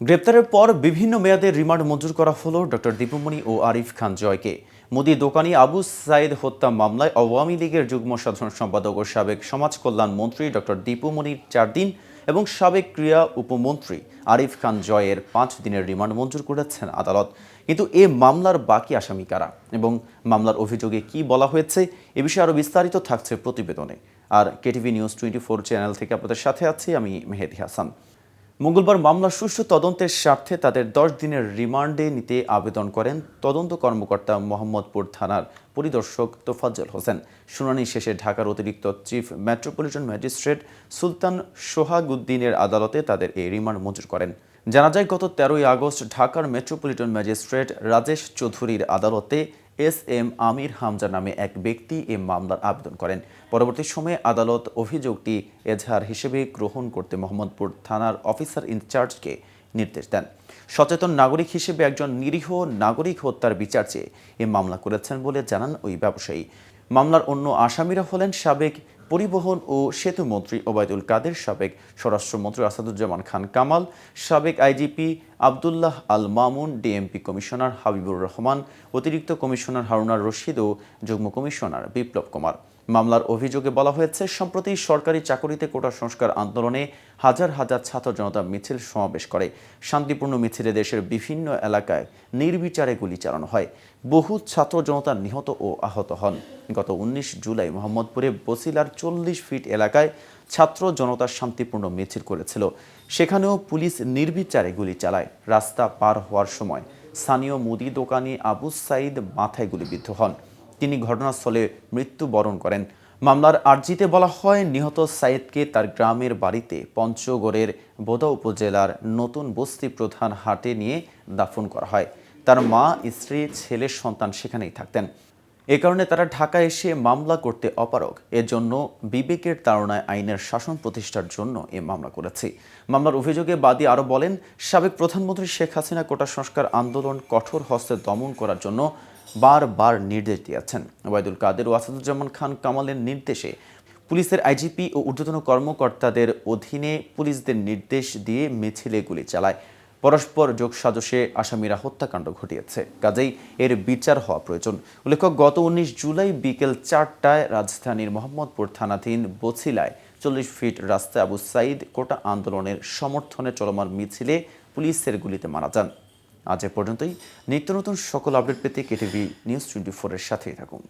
গ্রেপ্তারের পর বিভিন্ন মেয়াদে রিমান্ড মঞ্জুর করা হলো ডক্টর দীপুমণি ও আরিফ খান জয়কে। মোদি দোকানি আবু সাইদ হত্যা মামলায় আওয়ামী লীগের যুগ্ম সাধারণ সম্পাদক ও সাবেক সমাজ কল্যাণ মন্ত্রী ডক্টর দীপুমণির চার দিন এবং সাবেক ক্রীড়া উপমন্ত্রী আরিফ খান জয়ের পাঁচ দিনের রিমান্ড মঞ্জুর করেছেন আদালত। কিন্তু এ মামলার বাকি আসামি কারা এবং মামলার অভিযোগে কি বলা হয়েছে এ বিষয়ে আরও বিস্তারিত থাকছে প্রতিবেদনে। আর KTV news twenty four channel থেকে আপনাদের সাথে আছি আমি মেহেদি হাসান। মঙ্গলবার মামলার সুষ্ঠু তদন্তের স্বার্থে তাদের দশ দিনের রিমান্ডে নিতে আবেদন করেন তদন্ত কর্মকর্তা মোহাম্মদপুর থানার পরিদর্শক তোফাজ্জল হোসেন। শুনানি শেষে ঢাকার অতিরিক্ত চিফ মেট্রোপলিটন ম্যাজিস্ট্রেট সুলতান সোহাগুদ্দিনের আদালতে তাদের এই রিমান্ড মঞ্জুর করেন। জানা যায়, গত তেরোই আগস্ট ঢাকার মেট্রোপলিটন ম্যাজিস্ট্রেট রাজেশ চৌধুরীর আদালতে এস এম আমির হামজা নামে এক ব্যক্তি এ মামলার আবেদন করেন। পরবর্তী সময়ে আদালত অভিযোগটি এজাহার হিসেবে গ্রহণ করতে মোহাম্মদপুর থানার অফিসার ইনচার্জকে নির্দেশ দেন। সচেতন নাগরিক হিসেবে একজন নিরীহ নাগরিক হত্যার বিচার চেয়ে এ মামলা করেছেন বলে জানান ওই ব্যবসায়ী। মামলার অন্য আসামিরা হলেন সাবেক পরিবহন ও সেতু মন্ত্রী ওবায়দুল কাদের, সাবেক স্বরাষ্ট্রমন্ত্রী আসাদুজ্জামান খান কামাল, সাবেক IGP Abdullah Al Mamun, DMP commissioner Habibur Rahman, অতিরিক্ত কমিশনার হারুনার রশিদ ও যুগ্ম কমিশনার বিপ্লব কুমার। মামলার অভিযোগে বলা হয়েছে, সম্প্রতি সরকারি চাকরিতে কোটা সংস্কার আন্দোলনে হাজার হাজার ছাত্র জনতা মিছিল সমাবেশ করে। শান্তিপূর্ণ মিছিলে দেশের বিভিন্ন এলাকায় নির্বিচারে গুলি চালানো হয়। বহু ছাত্র জনতা নিহত ও আহত হন। গত উনিশ জুলাই মোহাম্মদপুরে বসিলার চল্লিশ ফিট এলাকায় ছাত্র জনতা শান্তিপূর্ণ মিছিল করেছিল। সেখানেও পুলিশ নির্বিচারে গুলি চালায়। রাস্তা পার হওয়ার সময় স্থানীয় মুদি দোকানি আবু সাইদ মাথায় গুলিবিদ্ধ হন। তিনি ঘটনাস্থলে মৃত্যুবরণ করেন। মামলার আর্জিতে বলা হয়, নিহত সাইদকে তার গ্রামের বাড়িতে পঞ্চগড়ের বোদা উপজেলার নতুন বস্তি প্রধান হাটে নিয়ে দাফন করা হয়। তার মা, স্ত্রী ছেলের সন্তান সেখানেই থাকতেন। এ কারণে তারা ঢাকা এসে মামলা করতে অপারগ। এজন্য বিবেকের তাড়নায় আইনের শাসন প্রতিষ্ঠার জন্য এ মামলা করেছি। মামলার অভিযোগে বাদী আরও বলেন, সাবেক প্রধানমন্ত্রী শেখ হাসিনা কোটা সংস্কার আন্দোলন কঠোর হস্তে দমন করার জন্য বারবার নির্দেশ দিয়েছেন। ওবায়দুল কাদের ও আসাদুজ্জামান খান কামালের নির্দেশে পুলিশের আইজিপি ও ঊর্ধ্বতন কর্মকর্তাদের অধীনে পুলিশদের নির্দেশ দিয়ে মিছিলে গুলি চালায়। পরস্পর যোগসাজশে আসামিরা হত্যাকাণ্ড ঘটিয়েছে। কাজেই এর বিচার হওয়া প্রয়োজন। উল্লেখ্য, গত উনিশ জুলাই বিকেল চারটায় রাজধানীর মোহাম্মদপুর থানাধীন বছিলায় চল্লিশ ফিট রাস্তায় আবু সাইদ কোটা আন্দোলনের সমর্থনে চলমান মিছিলে পুলিশের গুলিতে মারা যান। আজ এ পর্যন্তই। নিত্য নতুন সকল আপডেট পেতে কেটিভি নিউজ টোয়েন্টি ফোরের সাথেই থাকুন।